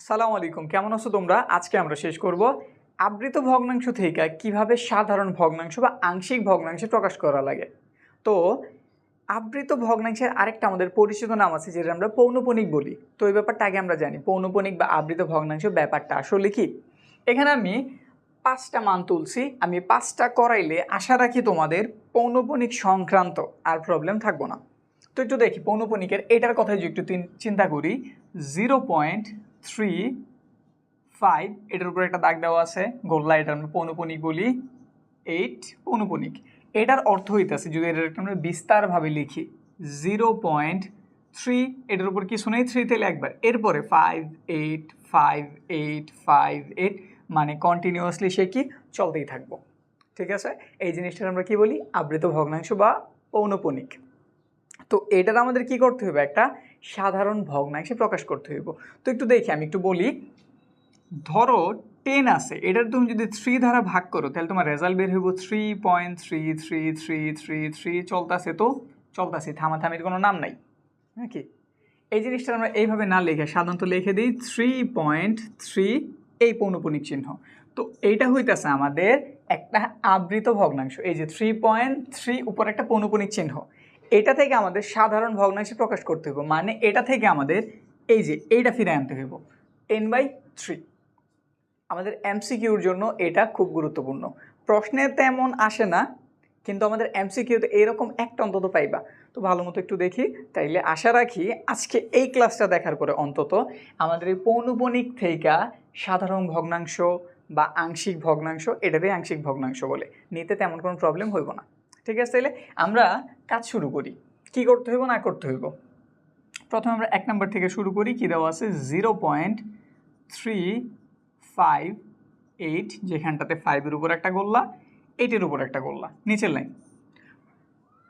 সালাম আলাইকুম, কেমন আছো তোমরা? আজকে আমরা শেষ করব আবৃত ভগ্নাংশ থেকে কীভাবে সাধারণ ভগ্নাংশ বা আংশিক ভগ্নাংশে প্রকাশ করা লাগে। তো, আবৃত ভগ্নাংশের আরেকটা আমাদের পরিচিত নাম আছে, যেটা আমরা পৌনপনিক বলি। তো, এই ব্যাপারটা আগে আমরা জানি, পৌনপনিক বা আবৃত ভগ্নাংশ ব্যাপারটা আসলে কি? এখানে আমি পাঁচটা মান তুলছি, আমি পাঁচটা করাইলে আশা রাখি তোমাদের পৌনপনিক সংক্রান্ত আর প্রবলেম থাকব না। তো, একটু দেখি, পৌনপনিকের এটার কথা যদি একটু চিন্তা করি জিরো পয়েন্ট থ্রি ফাইভ এটার উপর একটা দাগ দেওয়া আছে গোল্লা এটা আমরা পৌনপনিক বলি এইট পৌনপনিক এটার অর্থ হইতেছে, যদি এটা একটু আমরা বিস্তারভাবে লিখি জিরো পয়েন্ট থ্রি এটার উপর কিছু নেই থ্রিতে একবার এরপরে five eight five eight five eight মানে কন্টিনিউয়াসলি সে কি? চলতেই থাকব। ঠিক আছে? এই জিনিসটার আমরা কি বলি? আবৃত ভগ্নাংশ বা পৌনপনিক তো এটার আমাদের কি করতে হবে? একটা সাধারণ ভগ্নাংশে প্রকাশ করতে হইব। তো একটু দেখি, আমি একটু বলি। ধরো টেন আছে। এটার তুমি যদি থ্রি দ্বারা ভাগ করো, তাহলে তোমার রেজাল্ট বের হইব three point three three three three three চলতেছে তো? চলতেছে থামাথামির কোনো নাম নাই। নাকি এই জিনিসটা আমরা এইভাবে না লিখে সাধারণত লিখে দিই থ্রি পয়েন্ট থ্রি এই পৌনপুনিক চিহ্ন। তো এইটা হইতেছে আমাদের একটা আবৃত ভগ্নাংশ। এই যে থ্রি পয়েন্ট থ্রি উপর একটা পৌনপুনিক চিহ্ন। এটা থেকে আমাদের সাধারণ ভগ্নাংশে প্রকাশ করতে হইব। মানে এটা থেকে আমাদের এই যে এইটা ফিরে আনতে হইব। টেন বাই থ্রি আমাদের এমসিকিউর জন্য এটা খুব গুরুত্বপূর্ণ। প্রশ্নে তেমন আসে না, কিন্তু আমাদের এমসিকিউতে এরকম একটা অন্তত পাইবা। তো ভালো মতো একটু দেখি। তাইলে আশা রাখি আজকে এই ক্লাসটা দেখার পরে অন্তত আমাদের এই পৌনপনিক থেকে সাধারণ ভগ্নাংশ বা আংশিক ভগ্নাংশ, এটারই আংশিক ভগ্নাংশ বলে। নিতে তেমন কোনো প্রবলেম হইব না। ঠিক আছে? তাহলে আমরা কাজ শুরু করি। কি করতে হইব, না করতে হইব? প্রথমে আমরা এক নম্বর থেকে শুরু করি। কী দেওয়া আছে? Zero point three five eight, যেখানটাতে ফাইভের উপর একটা গোল্লা এইটের উপর একটা গোল্লা, নিচের লাইন।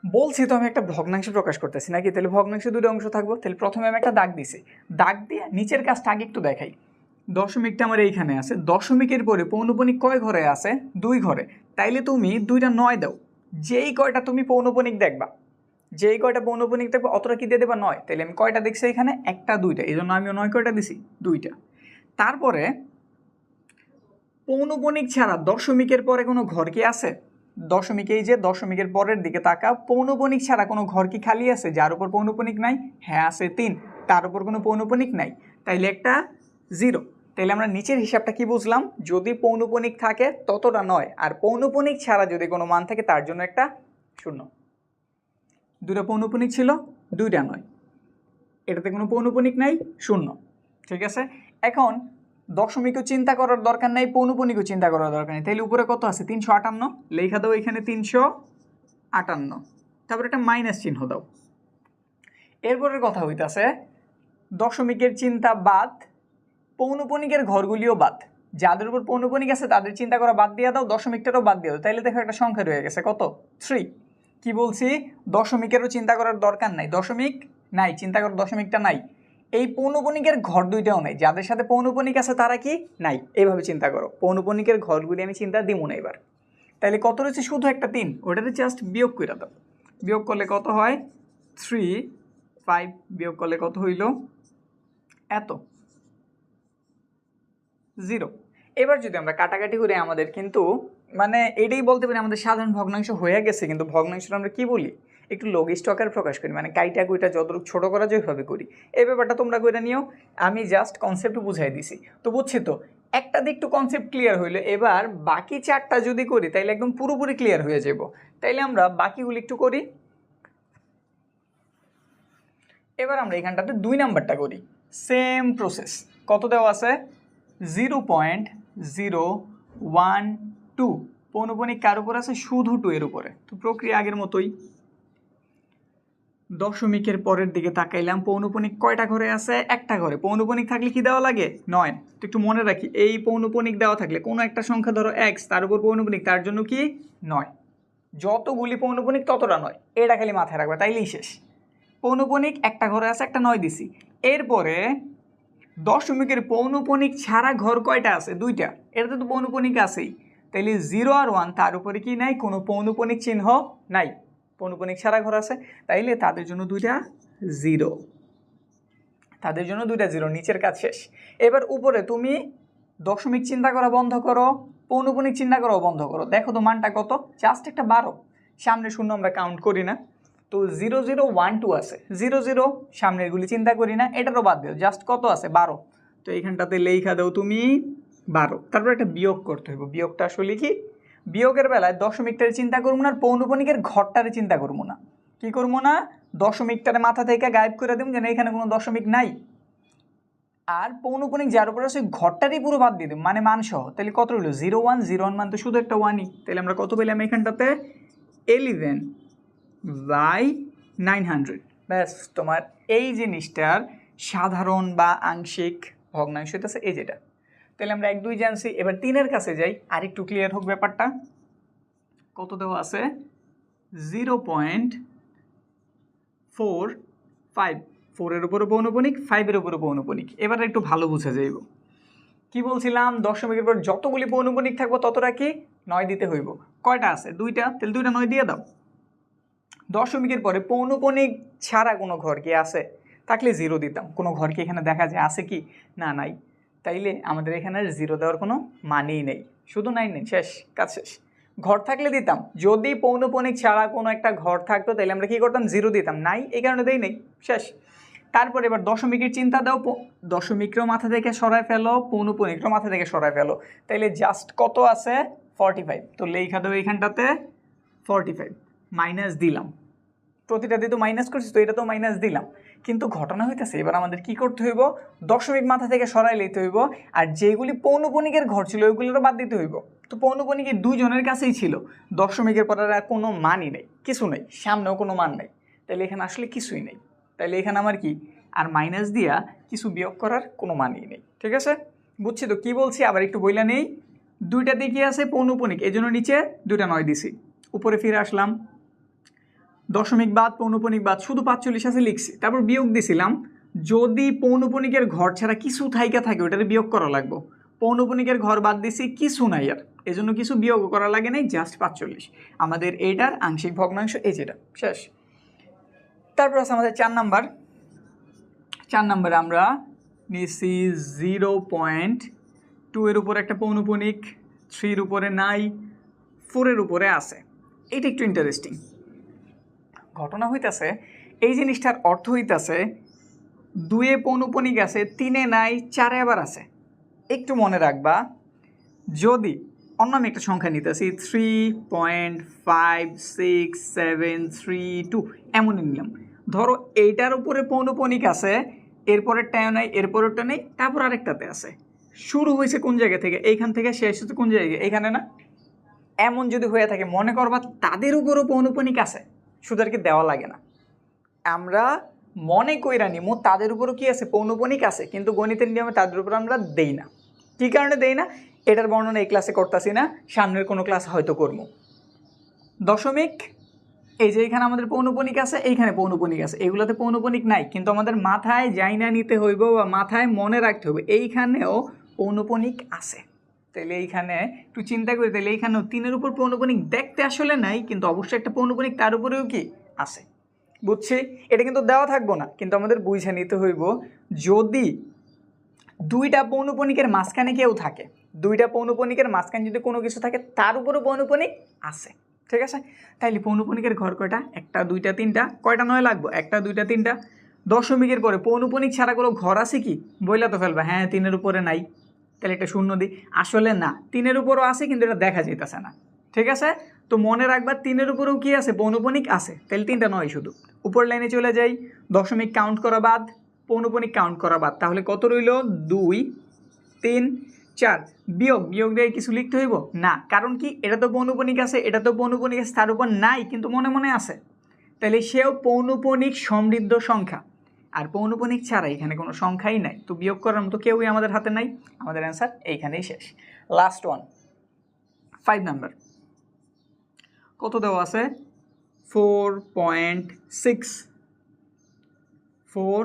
বলছি তো আমি একটা ভগ্নাংশ প্রকাশ করতেছি নাকি? তাহলে ভগ্নাংশে দুটো অংশ থাকব। তাহলে প্রথমে আমি একটা দাগ দিছি। দাগ দিয়ে নিচের কাজটা আগে একটু দেখাই। দশমিকটা আমার এইখানে আছে। দশমিকের পরে পৌনপনিক কয় ঘরে আছে? দুই ঘরে। তাইলে তুমি দুইটা নয় দাও। যেই কয়টা তুমি পৌনপনিক দেখবা, যেই কয়টা পৌনপনিক দেখবা অতটা কি দিয়ে দেবা? নয়। তাহলে আমি কয়টা দেখছি এখানে? একটা, দুইটা। এই জন্য আমিও নয় কয়টা দিছি? দুইটা। তারপরে পৌনপনিক ছাড়া দশমিকের পরে কোনো ঘর কি আছে? দশমিক এই যে, দশমিকের পরের দিকে তাকা পৌনপনিক ছাড়া কোনো ঘর কি খালি আছে? যার উপর পৌনপনিক নাই? হ্যাঁ আছে তিন। তার উপর কোনো পৌনপনিক নাই। তাইলে একটা জিরো। তাইলে আমরা নিচের হিসাবটা কি বুঝলাম? যদি পৌনপনিক থাকে, ততটা নয়। আর পৌনপনিক ছাড়া যদি কোনো মান থাকে, তার জন্য একটা শূন্য। দুটা পৌনপনিক ছিল, দুইটা নয়। এটাতে কোনো পৌনপনিক নাই, শূন্য। ঠিক আছে? এখন দশমিকও চিন্তা করার দরকার নাই, পৌনপনিকও চিন্তা করার দরকার নেই। তাহলে উপরে কত আছে? তিনশো আটান্ন। লেখা দাও এখানে তিনশো আটান্ন। তারপর একটা মাইনাস চিহ্ন দাও। এরপরের কথা হইতাছে, দশমিকের চিন্তা বাদ পৌনপনিকের ঘরগুলিও বাদ। যাদের উপর পৌনপণিক আছে, তাদের চিন্তা করা বাদ দিয়ে দাও, দশমিকটারও বাদ দিয়ে দাও। তাইলে দেখো একটা সংখ্যা রয়ে গেছে। কত? থ্রি। কি বলছি? দশমিকেরও চিন্তা করার দরকার নাই। দশমিক নাই, চিন্তা করো দশমিকটা নাই। এই পৌনপনিকের ঘর দুইটাও নাই। যাদের সাথে পৌনপনিক আছে, তারা কি? নাই। এইভাবে চিন্তা করো। পৌনপণিকের ঘরগুলি আমি চিন্তা দিব না এবার। তাইলে কত রয়েছে? শুধু একটা তিন। ওটাতে জাস্ট বিয়োগ করে দাও। বিয়োগ করলে কত হয়? থ্রি, ফাইভ বিয়োগ করলে কত হইল? এত। জিরো। এবার যদি আমরা কাটাকাটি করি আমাদের কিন্তু মানে এটাই বলতে পারি আমাদের সাধারণ ভগ্নাংশ হয়ে গেছে, কিন্তু ভগ্নাংশটা আমরা কি বলি? একটু লঘিষ্ঠ আকার প্রকাশ করি মানে কাইটা কুইটা যতটুকু ছোটো করা যায় ওইভাবে করি। এই ব্যাপারটা তোমরা কইরা নিও, আমি জাস্ট কনসেপ্ট বুঝাই দিছি। তো বুঝছি তো, একটা দিক একটু কনসেপ্ট ক্লিয়ার হইল, এবার বাকি চারটা যদি করি, তাইলে একদম পুরোপুরি ক্লিয়ার হয়ে যাব। তাইলে আমরা বাকিগুলি একটু করি। এবার আমরা এখানটাতে দুই নাম্বারটা করি। সেম প্রসেস কত দেওয়া আছে? Zero point zero one two. পৌনপনিক কার উপর আছে? শুধু টু এর উপরে। তো প্রক্রিয়া আগের মতোই। দশমিকের পরের দিকে তাকাইলাম। পৌনপনিক কয়টা ঘরে আছে? একটা ঘরে। পৌনপনিক থাকলে কি দেওয়া লাগে? নয়। তো একটু মনে রাখি, এই পৌনপনিক দেওয়া থাকলে কোনো একটা সংখ্যা ধরো এক্স তার উপর পৌনপনিক তার জন্য কি? নয়। যতগুলি পৌনপনিক ততটা নয়। এটা খালি মাথায় রাখবে, তাইলেই শেষ। পৌনপনিক একটা ঘরে আছে, একটা নয় দিছি। এরপরে দশমিকের পৌনপনিক ছাড়া ঘর কয়টা আছে? দুইটা। এটাতে তো পৌনপনিক আছেই। তাইলে জিরো আর ওয়ান তার উপরে কি নাই? কোনো পৌনপনিক চিহ্ন নাই। পৌনপনিক ছাড়া ঘর আছে। তাইলে তাদের জন্য দুইটা জিরো তাদের জন্য দুইটা জিরো নিচের কাজ শেষ। এবার উপরে তুমি দশমিক চিন্তা করা বন্ধ করো, পৌনপুনিক চিন্তা করাও বন্ধ করো। দেখো তো মানটা কত? জাস্ট একটা বারো। সামনে শূন্য আমরা কাউন্ট করি না। তো জিরো জিরো ওয়ান টু আছে। জিরো জিরো সামনেরগুলি চিন্তা করি না, এটারও বাদ দিও জাস্ট কত আছে? বারো। তো এইখানটাতে লেখা দাও তুমি বারো। তারপর একটা বিয়োগ করতে হবে বিয়োগটা আসলে কি? বিয়োগের বেলায় দশমিকটার চিন্তা করব না, আর পৌনপনিকের ঘরটারে চিন্তা করব না। কি করব না? দশমিকটারে মাথা থেকে গায়েব করে দেবো যেন এখানে কোনো দশমিক নাই। আর পৌনপনিক যার উপরে ওই ঘরটারই পুরো বাদ দিয়ে দেবো মানে মানসহ। তাহলে কত রইল জিরো ওয়ান জিরো ওয়ান মান তো শুধু একটা ওয়ানই। তাহলে আমরা কত পেলাম এখানটাতে এলিভেন। বাই নাইন হান্ড্রেড ব্যাস, তোমার এই জিনিসটার সাধারণ বা আংশিক ভগ্নাংশ হইতেছে এই যেটা। তাহলে আমরা এক দুই জানছি, এবার তিনের কাছে যাই। আর একটু ক্লিয়ার হোক ব্যাপারটা। কত দেওয়া আছে? Zero point four five. ফোরের উপরে পৌনপনিক, ফাইভের উপরে পৌনপনিক। এবার একটু ভালো বুঝে যাইব। কি বলছিলাম? দশমিকের পর যতগুলি পৌনপনিক থাকব ততটা কি? নয় দিতে হইব। কয়টা আছে? দুইটা? তাহলে দুইটা নয় দিয়ে দাও। দশমিকের পরে পৌনপনিক ছাড়া কোনো ঘর কি আছে? থাকলে জিরো দিতাম। কোনো ঘর কি এখানে দেখা যায়, আছে কি? না, নাই। তাইলে আমাদের এখানে জিরো দেওয়ার কোনো মানেই নেই। শুধু নাই, নেই, শেষ, কাজ শেষ। ঘর থাকলে দিতাম। যদি পৌনপনিক ছাড়া কোনো একটা ঘর থাকতো তাহলে আমরা কী করতাম? জিরো দিতাম। নাই, এই কারণে দেই নেই। শেষ। তারপরে এবার দশমিকের চিন্তা দাও দশমিকরও মাথা থেকে সরায় ফেলো পৌনপনিকরও মাথা থেকে সরায় ফেলো। তাইলে জাস্ট কত আছে? ফর্টি ফাইভ তো লেখা দেবো এইখানটাতে ফর্টি ফাইভ মাইনাস দিলাম। প্রতিটা দিয়ে তো মাইনাস করছি তো এটা তো মাইনাস দিলাম। কিন্তু ঘটনা হইতেছে, এবার আমাদের কি করতে হইব? দশমিক মাথা থেকে সরাই লইতে হইব, আর যেগুলি পৌনপনিকের ঘর ছিল, ওইগুলোরও বাদ দিতে হইব। তো পৌনপনিকের দুজনের কাছেই ছিল। দশমিকের পর আর কোনো মানই নেই, কিছু নেই, সামনেও কোনো মান নেই। তাহলে এখানে আসলে কিছুই নেই। তাহলে এখানে আমার কি? আর মাইনাস দিয়া কিছু বিয়োগ করার কোনো মানই নেই। ঠিক আছে? বুঝছি তো? কি বলছি? আবার একটু বইলা নেই। দুইটা দিকে আছে? পৌনপনিক। এই জন্য নিচে দুইটা নয় দিছি। উপরে ফিরে আসলাম। দশমিক বাদ, পৌনপনিক বাদ, শুধু পাঁচচল্লিশ আছে লিখছি। তারপর বিয়োগ দিছিলাম। যদি পৌনপনিকের ঘর ছাড়া কিছু থাইকা থাকে, ওটারে বিয়োগ করা লাগবো। পৌনপনিকের ঘর বাদ দিছি, কিছু নাই আর। এজন্য কিছু বিয়োগ করা লাগে নাই জাস্ট পাঁচচল্লিশ। আমাদের এইটার আংশিক ভগ্নাংশ এই যেটা। শেষ। তারপর আছে আমাদের চার নাম্বার। চার নাম্বারে আমরা নিয়েছি জিরো পয়েন্ট টু এর উপরে একটা পৌনপনিক, থ্রির উপরে নাই, ফোরের উপরে আছে। এটা একটু ইন্টারেস্টিং ঘটনা হইতাছে, এই জিনিসটার অর্থ হইতাছে, দুয়ে পৌনপনিক আছে, তিনে নাই, চারে আবার আছে। একটু মনে রাখবা, যদি, অন্য আমি একটা সংখ্যা নিতেছি three point five six seven three two এমনই নিলাম। ধরো এইটার উপরে পৌনপনিক আছে এরপরেরটাও নাই, এরপরেরটা নেই, তারপর আরেকটাতে আছে। শুরু হয়েছে কোন জায়গা থেকে? এইখান থেকে শেষ হচ্ছে কোন জায়গায় এখানে না? এমন যদি হয়ে থাকে, মনে করবা তাদের উপরও পৌনপনিক আছে। শুধু আর কি দেওয়া লাগে না। আমরা মনে কইরা নিমু, তাদের উপরও কি আছে? পৌনপনিক আছে, কিন্তু গণিতের নিয়মে তাদের উপর আমরা দেই না। কী কারণে দেই না? এটার বর্ণনা এই ক্লাসে করতেছি না, সামনের কোনো ক্লাস হয়তো করব দশমিক, এই যে এখানে আমাদের পৌনপনিক আছে, এইখানে পৌনপনিক আছে। এগুলোতে পৌনপনিক নাই, কিন্তু আমাদের মাথায় যাই না নিতে হইব বা মাথায় মনে রাখতে হবে এইখানেও পৌনপনিক আছে। তাহলে এইখানে একটু চিন্তা করি তাহলে এইখানেও তিনের উপর পৌনপনিক দেখতে আসলে নাই, কিন্তু অবশ্যই একটা পৌনপনিক তার উপরেও কি আছে। বুঝছি? এটা কিন্তু দেওয়া থাকব না, কিন্তু আমাদের বুঝে নিতে হইব, যদি দুইটা পৌনপনিকের মাঝখানে কেউ থাকে, দুইটা পৌনপনিকের মাঝখানে যদি কোনো কিছু থাকে, তার উপরও পৌনপনিক আছে, ঠিক আছে? তাইলে পৌনপনিকের ঘর কয়টা? একটা, দুইটা, তিনটা, কয়টা নয় লাগবো? একটা, দুইটা, তিনটা। দশমিকের পরে পৌনপনিক ছাড়া কোনো ঘর আছে কি? বইলা তো ফেলবা হ্যাঁ তিনের উপরে নাই। তাহলে এটা শূন্য দিই। আসলে না, তিনের উপরও আছে কিন্তু এটা দেখা যেতেছে না। ঠিক আছে? তো মনে রাখবা তিনের উপরেও কি আছে? পৌনপনিক আছে। তাহলে তিনটা নয় শুধু। উপর লাইনে চলে যাই। দশমিক কাউন্ট করা বাদ। পৌনপনিক কাউন্ট করা বাদ। তাহলে কত রইল? দুই, তিন, চার। বিয়োগ। বিয়োগ দিয়ে কিছু লিখতে হইব? না। কারণ কি? এটা তো পৌনপনিক আছে, এটা তো পৌনপনিক আছে, তার উপর নাই, কিন্তু মনে মনে আছে। তাহলে সেও পৌনপনিক সমৃদ্ধ সংখ্যা। আর পৌনপনিক ছাড়া এখানে কোনো সংখ্যাই নাই। তো বিয়োগ করার মতো কেউই আমাদের হাতে নাই। আমাদের অ্যান্সার এইখানেই শেষ। লাস্ট ওয়ান ফাইভ নাম্বার কত দেওয়া আছে? Four point six four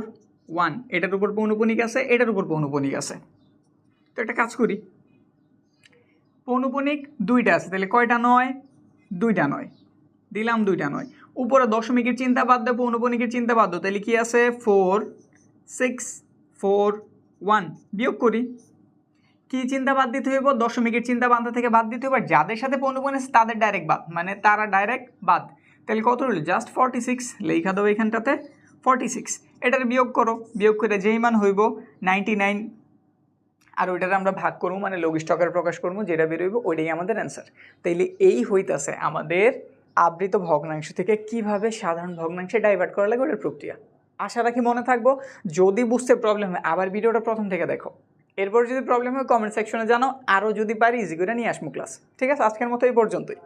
one এটার উপর পৌনপনিক আছে, এটার উপর পৌনপনিক আছে। তো একটা কাজ করি। পৌনপনিক দুইটা আছে, তাহলে কয়টা নয়? দুইটা নয়। দিলাম দুইটা নয়। উপরে দশমিকের চিন্তা বাদ দেবো পৌনপনিকের চিন্তা বাদ দেবো। তাহলে কি আছে? ফোর সিক্স ফোর ওয়ান বিয়োগ করি। কি চিন্তা বাদ দিতে হইব? দশমিকের চিন্তা বান্ধা থেকে বাদ দিতে হইব। যাদের সাথে পনেরো আছে, তাদের ডাইরেক্ট বাদ। মানে তারা ডাইরেক্ট বাদ। তাহলে কত রইল জাস্ট ফর্টি সিক্স লেখা দেবো এখানটাতে। ফর্টি সিক্স এটার বিয়োগ করো। বিয়োগ করে যেই মান হইব নাইনটি নাইন আর ওইটার আমরা ভাগ করব মানে লঘিষ্ঠ আকারে প্রকাশ করব, যেটা বেরোইব ওইটাই আমাদের অ্যান্সার তাইলে এই হইতাছে আমাদের আবৃত ভগ্নাংশ থেকে কীভাবে সাধারণ ভগ্নাংশে ডাইভার্ট করা লাগে ওটার প্রক্রিয়া। আশা রাখি মনে থাকব। যদি বুঝতে প্রবলেম হয়, আবার ভিডিওটা প্রথম থেকে দেখো। এরপর যদি প্রবলেম হয় কমেন্ট সেকশনে জানো আরও যদি পারি ইজি করে নিয়ে আসব ক্লাস ঠিক আছে? আজকের মতো এই পর্যন্তই।